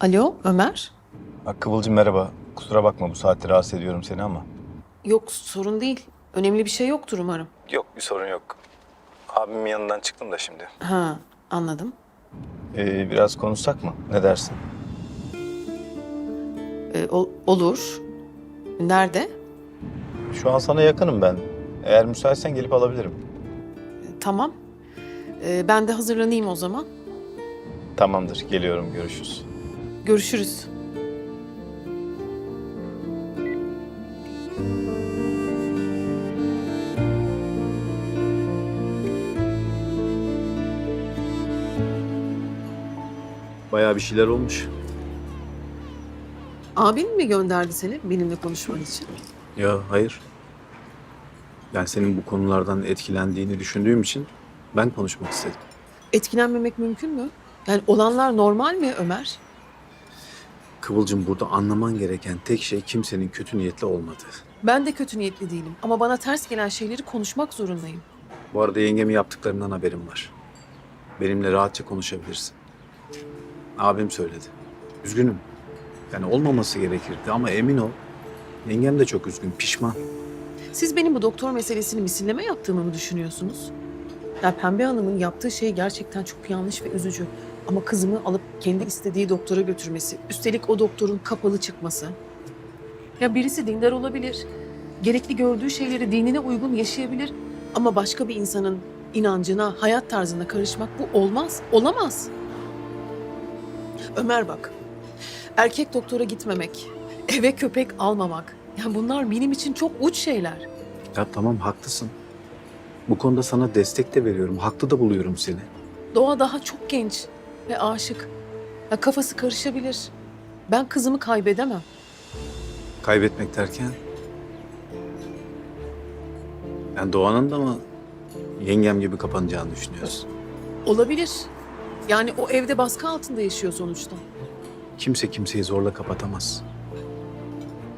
Alo Ömer? Ha, Kıvılcım merhaba. Kusura bakma bu saatte rahatsız ediyorum seni ama. Yok sorun değil. Önemli bir şey yoktur umarım. Yok bir sorun yok. Abimin yanından çıktım da şimdi. Ha anladım. Ee, biraz konuşsak mı? Ne dersin? Ee, ol- olur. Nerede? Şu an sana yakınım ben. Eğer müsaitsen gelip alabilirim. Tamam. Ee, ben de hazırlanayım o zaman. Tamamdır geliyorum görüşürüz. Görüşürüz. Bayağı bir şeyler olmuş. Abin mi gönderdi seni benimle konuşman için? Ya hayır. Ben senin bu konulardan etkilendiğini düşündüğüm için ben konuşmak istedim. Etkilenmemek mümkün mü? Yani olanlar normal mi Ömer? Kıvılcım burada anlaman gereken tek şey kimsenin kötü niyetli olmadığı. Ben de kötü niyetli değilim ama bana ters gelen şeyleri konuşmak zorundayım. Bu arada yengemin yaptıklarından haberim var. Benimle rahatça konuşabilirsin. Abim söyledi. Üzgünüm. Yani olmaması gerekirdi ama emin ol. Yengem de çok üzgün, pişman. Siz benim bu doktor meselesini misilleme yaptığımı mı düşünüyorsunuz? Ya Pembe Hanım'ın yaptığı şey gerçekten çok yanlış ve üzücü. Ama kızımı alıp kendi istediği doktora götürmesi, üstelik o doktorun kapalı çıkması. Ya birisi dindar olabilir, gerekli gördüğü şeyleri dinine uygun yaşayabilir. Ama başka bir insanın inancına, hayat tarzına karışmak bu olmaz, olamaz. Ömer bak, erkek doktora gitmemek, eve köpek almamak. Ya bunlar benim için çok uç şeyler. Ya tamam haklısın. Bu konuda sana destek de veriyorum. Haklı da buluyorum seni. Doğa daha çok genç ve aşık. Ya kafası karışabilir. Ben kızımı kaybedemem. Kaybetmek derken? Yani Doğan'ın da mı yengem gibi kapanacağını düşünüyorsun? Olabilir. Yani o evde baskı altında yaşıyor sonuçta. Kimse kimseyi zorla kapatamaz.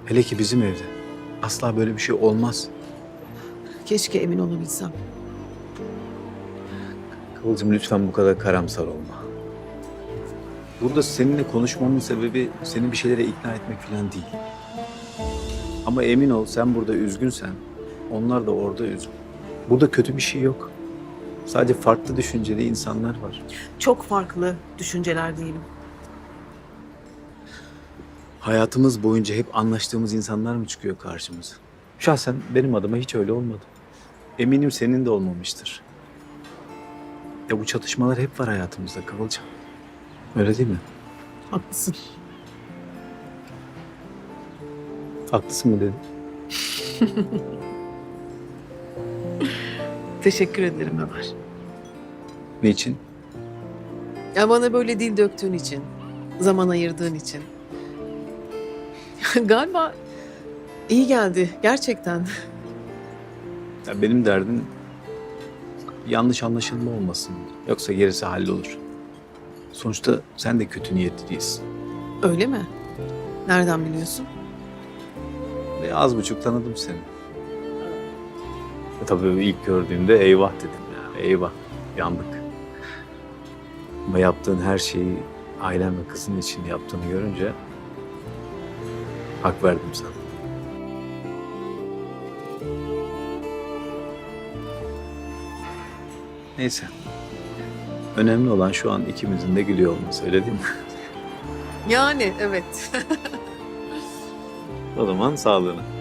Hele ki bizim evde. Asla böyle bir şey olmaz. Keşke emin olabilsem. Kıvılcım lütfen bu kadar karamsar olma. Burada seninle konuşmamın sebebi seni bir şeylere ikna etmek falan değil. Ama emin ol sen burada üzgünsen onlar da orada üzgün. Burada kötü bir şey yok. Sadece farklı düşünceli insanlar var. Çok farklı düşünceler diyelim. Hayatımız boyunca hep anlaştığımız insanlar mı çıkıyor karşımıza? Şahsen benim adıma hiç öyle olmadı. Eminim senin de olmamıştır. Ya bu çatışmalar hep var hayatımızda Kıvılcım. Öyle değil mi? Haklısın. Haklısın mı dedim? Teşekkür ederim Ömer. Niçin? Ya bana böyle dil döktüğün için, zaman ayırdığın için. Galiba iyi geldi gerçekten. Ya benim derdim yanlış anlaşılma olmasın. Yoksa gerisi hallolur. Sonuçta sen de kötü niyetli değilsin. Öyle mi? Nereden biliyorsun? Ve az buçuk tanıdım seni. E tabii ilk gördüğümde eyvah dedim ya. Eyvah. Yandık. Ama yaptığın her şeyi ailem ve kızın için yaptığını görünce hak verdim sana. Neyse. Önemli olan şu an ikimizin de gülüyor olması öyle değil mi? Yani evet. o zaman sağlığına.